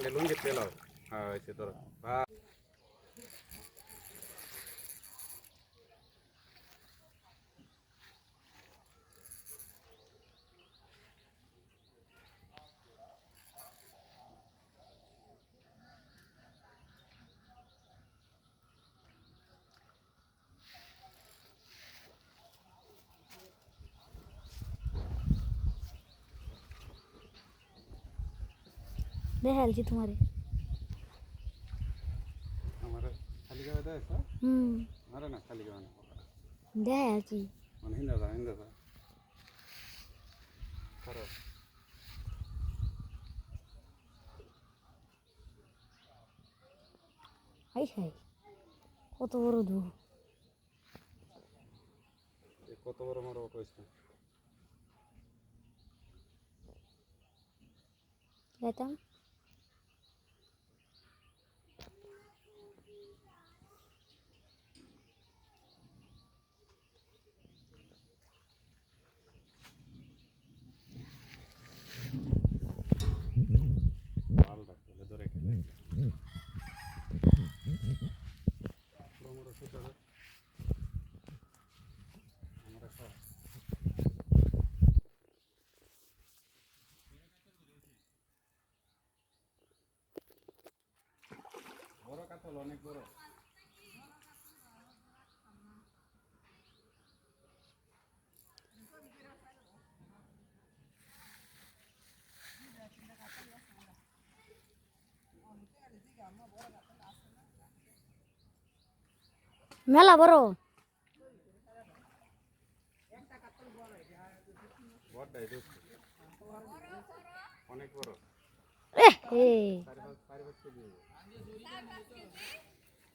¿Qué es eso? ¿Qué es. बहल जी तुम्हारे। हमारा खाली का बता है सर हम्म। हमारा ना खाली का ना बहल जी मन हिंदा था हिंदा सर करो। हाय हाय কত বড় দু কত বড় আমার অটো আছে যেতাম কাতল অনেক বড়। মেলা বড়। অনেক বড়। এ।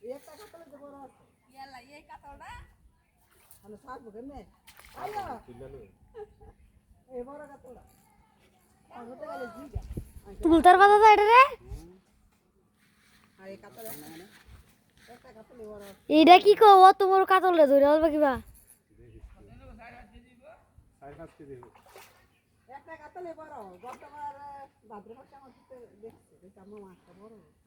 এ চারি পাঁচ চারি পাঁচ কেজি হবে। তুললে তুলতার কথা তো এটা রে এইটা কি কো ও তোমার কাতলে ধরে আসবে কিবা চারি পাঁচ কেজি হবে। চারি পাঁচ কেজি তো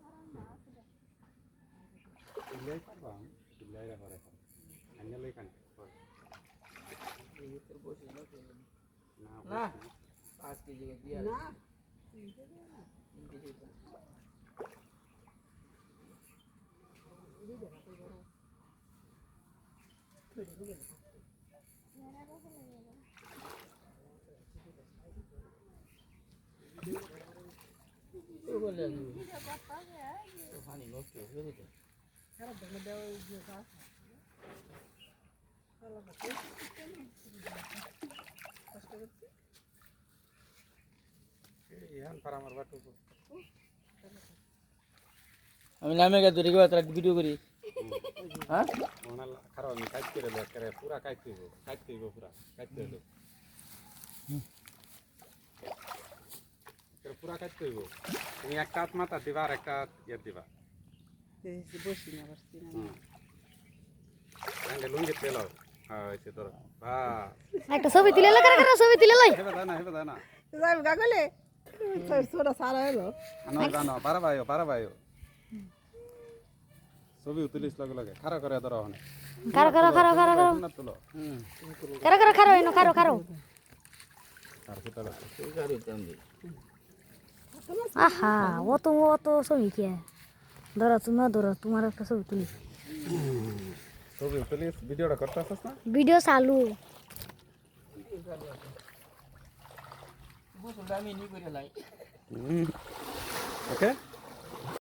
ইলাই পারবা ইলাই রাখা রাখা আঙ্গেলাই কান না না পাঁচ কেজি দিয়ে পানি নষ্ট হয়ে আমি নামে গেছে রেখে তারা ভিডিও করি। হ্যাঁ? খারাপ আমি কাজ করে দেবো করে পুরা কাজ করব কাজ করব পুরা কাজ করে দেবো করে পুরা কাজ করব তুমি একটা হাত মাথা দিবা আর একটা ইয়ে দিবা। লুঙ্গি হ্যাঁ হয়েছে তোর একটা ছবি তুলে লাই কারা কারা ছবি তুলে লাই হেবে দানা হেবে দানা যাবি কাকলে ছোট সারা হলো আনো জানো পারা ভাইও পারা ভাইও। ছবি তুলিস লগে লগে। খারা করে ধরো আর সেটা লাগবে আহা ও তো ও তো ছবি কে ধরো তুমি ধরো তোমার একটা ছবি তুলি। ছবি তুলি ভিডিওটা করতে আসছ না? ভিডিও চালু। বসুন আমি নি করে লাই ওকে?